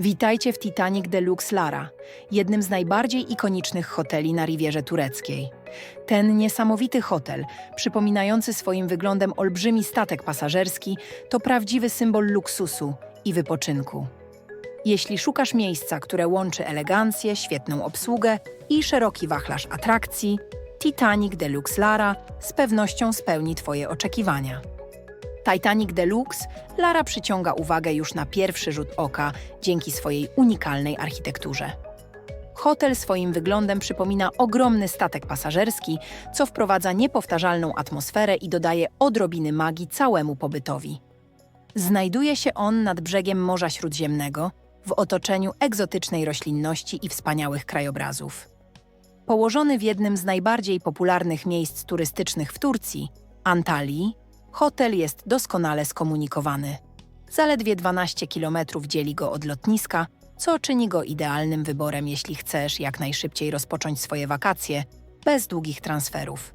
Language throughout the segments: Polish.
Witajcie w Titanic Deluxe Lara, jednym z najbardziej ikonicznych hoteli na Rivierze Tureckiej. Ten niesamowity hotel, przypominający swoim wyglądem olbrzymi statek pasażerski, to prawdziwy symbol luksusu i wypoczynku. Jeśli szukasz miejsca, które łączy elegancję, świetną obsługę i szeroki wachlarz atrakcji, Titanic Deluxe Lara z pewnością spełni Twoje oczekiwania. Titanic Deluxe Lara przyciąga uwagę już na pierwszy rzut oka dzięki swojej unikalnej architekturze. Hotel swoim wyglądem przypomina ogromny statek pasażerski, co wprowadza niepowtarzalną atmosferę i dodaje odrobiny magii całemu pobytowi. Znajduje się on nad brzegiem Morza Śródziemnego, w otoczeniu egzotycznej roślinności i wspaniałych krajobrazów. Położony w jednym z najbardziej popularnych miejsc turystycznych w Turcji, Antalii, hotel jest doskonale skomunikowany. Zaledwie 12 km dzieli go od lotniska, co czyni go idealnym wyborem, jeśli chcesz jak najszybciej rozpocząć swoje wakacje bez długich transferów.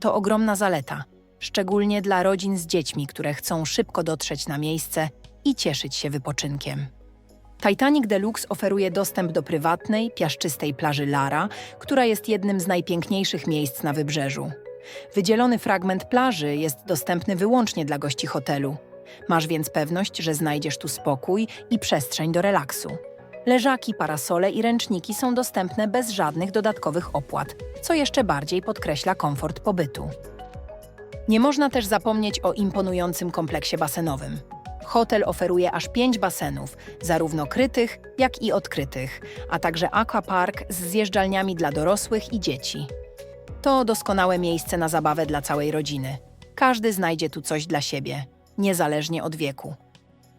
To ogromna zaleta, szczególnie dla rodzin z dziećmi, które chcą szybko dotrzeć na miejsce i cieszyć się wypoczynkiem. Titanic Deluxe oferuje dostęp do prywatnej, piaszczystej plaży Lara, która jest jednym z najpiękniejszych miejsc na wybrzeżu. Wydzielony fragment plaży jest dostępny wyłącznie dla gości hotelu. Masz więc pewność, że znajdziesz tu spokój i przestrzeń do relaksu. Leżaki, parasole i ręczniki są dostępne bez żadnych dodatkowych opłat, co jeszcze bardziej podkreśla komfort pobytu. Nie można też zapomnieć o imponującym kompleksie basenowym. Hotel oferuje aż pięć basenów, zarówno krytych, jak i odkrytych, a także aquapark z zjeżdżalniami dla dorosłych i dzieci. To doskonałe miejsce na zabawę dla całej rodziny. Każdy znajdzie tu coś dla siebie, niezależnie od wieku.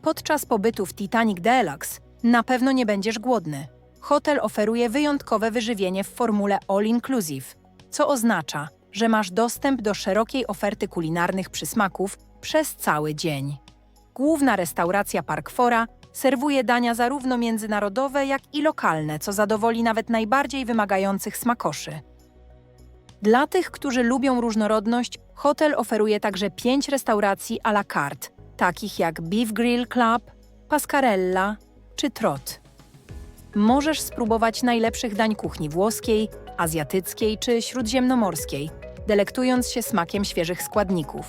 Podczas pobytu w Titanic Deluxe na pewno nie będziesz głodny. Hotel oferuje wyjątkowe wyżywienie w formule All Inclusive, co oznacza, że masz dostęp do szerokiej oferty kulinarnych przysmaków przez cały dzień. Główna restauracja Parkfora serwuje dania zarówno międzynarodowe, jak i lokalne, co zadowoli nawet najbardziej wymagających smakoszy. Dla tych, którzy lubią różnorodność, hotel oferuje także pięć restauracji à la carte, takich jak Beef Grill Club, Pascarella czy Trot. Możesz spróbować najlepszych dań kuchni włoskiej, azjatyckiej czy śródziemnomorskiej, delektując się smakiem świeżych składników.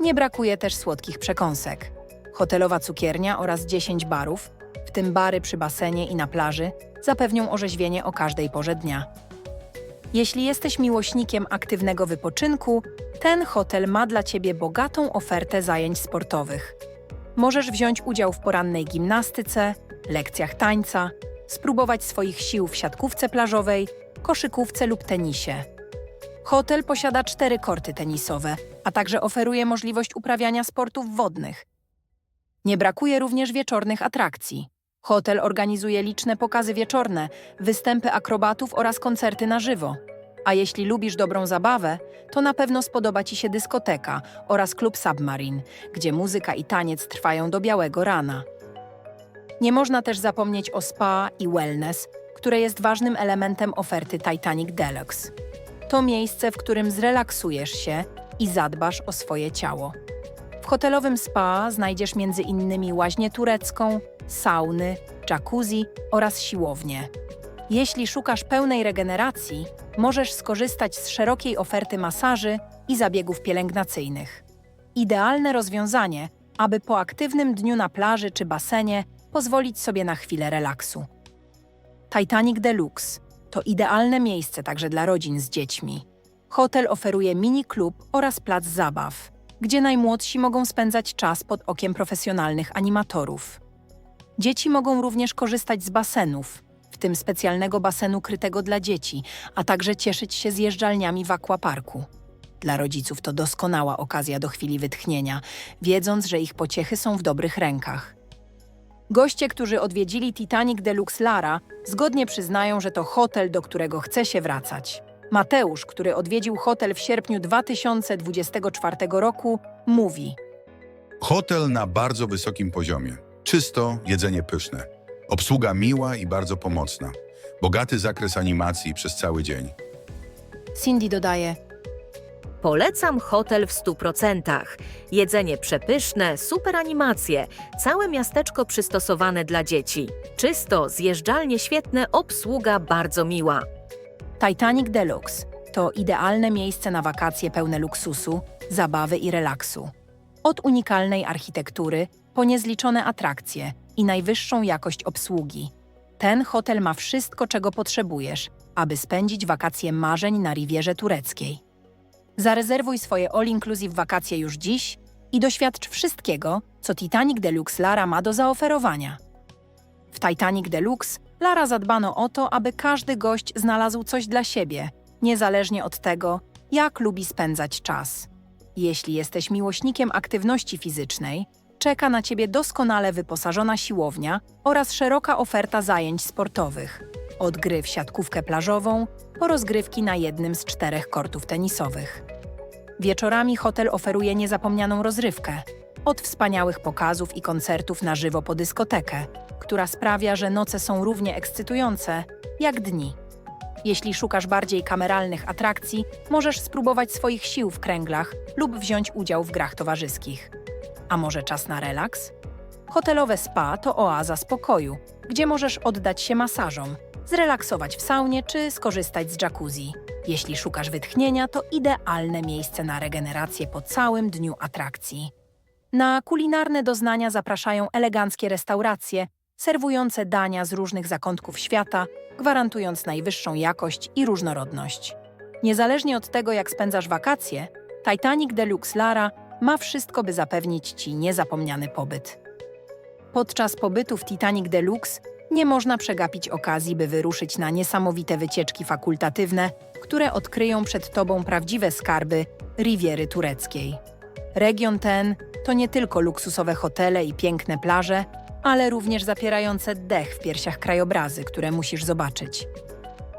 Nie brakuje też słodkich przekąsek. Hotelowa cukiernia oraz 10 barów, w tym bary przy basenie i na plaży, zapewnią orzeźwienie o każdej porze dnia. Jeśli jesteś miłośnikiem aktywnego wypoczynku, ten hotel ma dla Ciebie bogatą ofertę zajęć sportowych. Możesz wziąć udział w porannej gimnastyce, lekcjach tańca, spróbować swoich sił w siatkówce plażowej, koszykówce lub tenisie. Hotel posiada cztery korty tenisowe, a także oferuje możliwość uprawiania sportów wodnych. Nie brakuje również wieczornych atrakcji. Hotel organizuje liczne pokazy wieczorne, występy akrobatów oraz koncerty na żywo. A jeśli lubisz dobrą zabawę, to na pewno spodoba Ci się dyskoteka oraz klub Submarine, gdzie muzyka i taniec trwają do białego rana. Nie można też zapomnieć o spa i wellness, które jest ważnym elementem oferty Titanic Deluxe. To miejsce, w którym zrelaksujesz się i zadbasz o swoje ciało. W hotelowym spa znajdziesz m.in. łaźnię turecką, sauny, jacuzzi oraz siłownię. Jeśli szukasz pełnej regeneracji, możesz skorzystać z szerokiej oferty masaży i zabiegów pielęgnacyjnych. Idealne rozwiązanie, aby po aktywnym dniu na plaży czy basenie pozwolić sobie na chwilę relaksu. Titanic Deluxe to idealne miejsce także dla rodzin z dziećmi. Hotel oferuje mini klub oraz plac zabaw, gdzie najmłodsi mogą spędzać czas pod okiem profesjonalnych animatorów. Dzieci mogą również korzystać z basenów, w tym specjalnego basenu krytego dla dzieci, a także cieszyć się zjeżdżalniami w aquaparku. Dla rodziców to doskonała okazja do chwili wytchnienia, wiedząc, że ich pociechy są w dobrych rękach. Goście, którzy odwiedzili Titanic Deluxe Lara, zgodnie przyznają, że to hotel, do którego chce się wracać. Mateusz, który odwiedził hotel w sierpniu 2024 roku, mówi: Hotel na bardzo wysokim poziomie. Czysto, jedzenie pyszne. Obsługa miła i bardzo pomocna. Bogaty zakres animacji przez cały dzień. Cindy dodaje: Polecam hotel w 100%. Jedzenie przepyszne, super animacje, całe miasteczko przystosowane dla dzieci. Czysto, zjeżdżalnie świetne, obsługa bardzo miła. Titanic Deluxe to idealne miejsce na wakacje pełne luksusu, zabawy i relaksu. Od unikalnej architektury po niezliczone atrakcje i najwyższą jakość obsługi. Ten hotel ma wszystko, czego potrzebujesz, aby spędzić wakacje marzeń na Rivierze Tureckiej. Zarezerwuj swoje all-inclusive wakacje już dziś i doświadcz wszystkiego, co Titanic Deluxe Lara ma do zaoferowania. W Titanic Deluxe Lara zadbano o to, aby każdy gość znalazł coś dla siebie, niezależnie od tego, jak lubi spędzać czas. Jeśli jesteś miłośnikiem aktywności fizycznej, czeka na ciebie doskonale wyposażona siłownia oraz szeroka oferta zajęć sportowych. Od gry w siatkówkę plażową po rozgrywki na jednym z czterech kortów tenisowych. Wieczorami hotel oferuje niezapomnianą rozrywkę. Od wspaniałych pokazów i koncertów na żywo po dyskotekę, która sprawia, że noce są równie ekscytujące jak dni. Jeśli szukasz bardziej kameralnych atrakcji, możesz spróbować swoich sił w kręglach lub wziąć udział w grach towarzyskich. A może czas na relaks? Hotelowe spa to oaza spokoju, gdzie możesz oddać się masażom, zrelaksować w saunie czy skorzystać z jacuzzi. Jeśli szukasz wytchnienia, to idealne miejsce na regenerację po całym dniu atrakcji. Na kulinarne doznania zapraszają eleganckie restauracje, serwujące dania z różnych zakątków świata, gwarantując najwyższą jakość i różnorodność. Niezależnie od tego, jak spędzasz wakacje, Titanic Deluxe Lara ma wszystko, by zapewnić Ci niezapomniany pobyt. Podczas pobytu w Titanic Deluxe nie można przegapić okazji, by wyruszyć na niesamowite wycieczki fakultatywne, które odkryją przed Tobą prawdziwe skarby Riviery Tureckiej. Region ten to nie tylko luksusowe hotele i piękne plaże, ale również zapierające dech w piersiach krajobrazy, które musisz zobaczyć.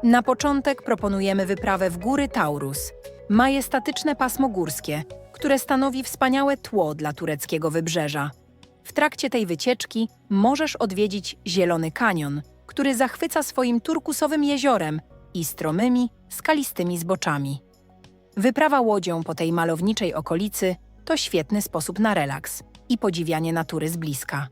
Na początek proponujemy wyprawę w góry Taurus, majestatyczne pasmo górskie, które stanowi wspaniałe tło dla tureckiego wybrzeża. W trakcie tej wycieczki możesz odwiedzić Zielony Kanion, który zachwyca swoim turkusowym jeziorem i stromymi, skalistymi zboczami. Wyprawa łodzią po tej malowniczej okolicy to świetny sposób na relaks i podziwianie natury z bliska.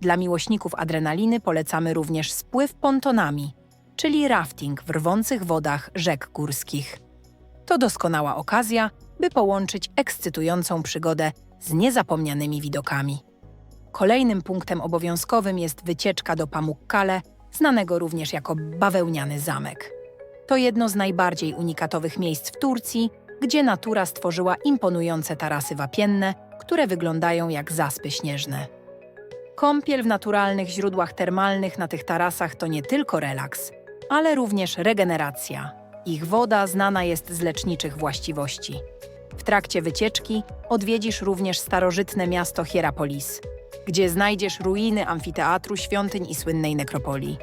Dla miłośników adrenaliny polecamy również spływ pontonami, czyli rafting w rwących wodach rzek górskich. To doskonała okazja, by połączyć ekscytującą przygodę z niezapomnianymi widokami. Kolejnym punktem obowiązkowym jest wycieczka do Pamukkale, znanego również jako bawełniany zamek. To jedno z najbardziej unikatowych miejsc w Turcji, gdzie natura stworzyła imponujące tarasy wapienne, które wyglądają jak zaspy śnieżne. Kąpiel w naturalnych źródłach termalnych na tych tarasach to nie tylko relaks, ale również regeneracja. Ich woda znana jest z leczniczych właściwości. W trakcie wycieczki odwiedzisz również starożytne miasto Hierapolis, gdzie znajdziesz ruiny amfiteatru, świątyń i słynnej nekropolii.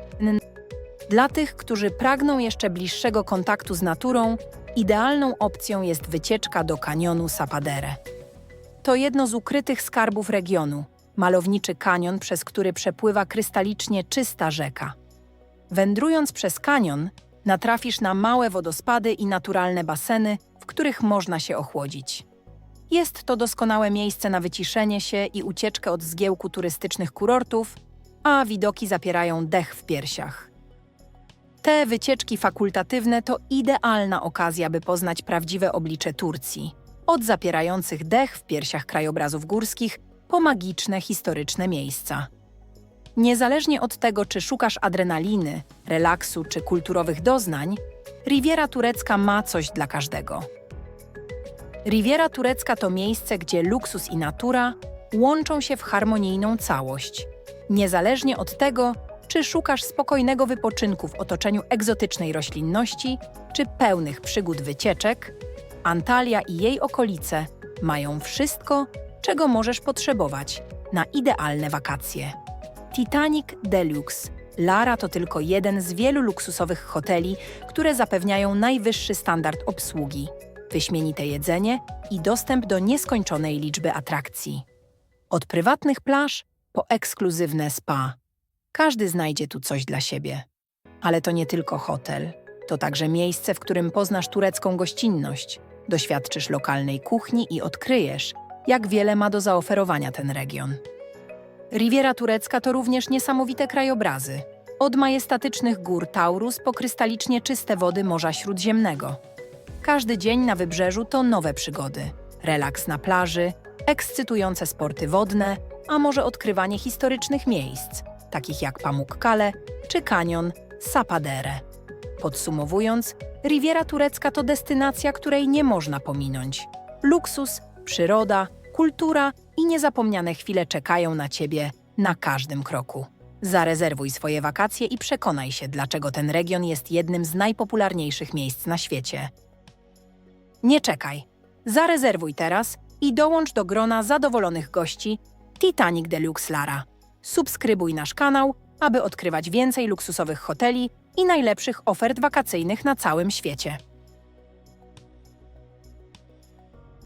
Dla tych, którzy pragną jeszcze bliższego kontaktu z naturą, idealną opcją jest wycieczka do kanionu Sapadere. To jedno z ukrytych skarbów regionu, malowniczy kanion, przez który przepływa krystalicznie czysta rzeka. Wędrując przez kanion, natrafisz na małe wodospady i naturalne baseny, w których można się ochłodzić. Jest to doskonałe miejsce na wyciszenie się i ucieczkę od zgiełku turystycznych kurortów, a widoki zapierają dech w piersiach. Te wycieczki fakultatywne to idealna okazja, by poznać prawdziwe oblicze Turcji. Od zapierających dech w piersiach krajobrazów górskich po magiczne, historyczne miejsca. Niezależnie od tego, czy szukasz adrenaliny, relaksu czy kulturowych doznań, Riviera Turecka ma coś dla każdego. Riviera Turecka to miejsce, gdzie luksus i natura łączą się w harmonijną całość. Niezależnie od tego, czy szukasz spokojnego wypoczynku w otoczeniu egzotycznej roślinności, czy pełnych przygód wycieczek, Antalya i jej okolice mają wszystko, czego możesz potrzebować na idealne wakacje. Titanic Deluxe Lara to tylko jeden z wielu luksusowych hoteli, które zapewniają najwyższy standard obsługi, wyśmienite jedzenie i dostęp do nieskończonej liczby atrakcji. Od prywatnych plaż po ekskluzywne spa. Każdy znajdzie tu coś dla siebie. Ale to nie tylko hotel, to także miejsce, w którym poznasz turecką gościnność, Doświadczysz lokalnej kuchni i odkryjesz, jak wiele ma do zaoferowania ten region. Riviera Turecka to również niesamowite krajobrazy. Od majestatycznych gór Taurus po krystalicznie czyste wody Morza Śródziemnego. Każdy dzień na wybrzeżu to nowe przygody. Relaks na plaży, ekscytujące sporty wodne, a może odkrywanie historycznych miejsc, takich jak Pamukkale czy kanion Sapadere. Podsumowując, Riviera Turecka to destynacja, której nie można pominąć. Luksus, przyroda, kultura i niezapomniane chwile czekają na Ciebie na każdym kroku. Zarezerwuj swoje wakacje i przekonaj się, dlaczego ten region jest jednym z najpopularniejszych miejsc na świecie. Nie czekaj. Zarezerwuj teraz i dołącz do grona zadowolonych gości Titanic Deluxe Lara. Subskrybuj nasz kanał, aby odkrywać więcej luksusowych hoteli i najlepszych ofert wakacyjnych na całym świecie.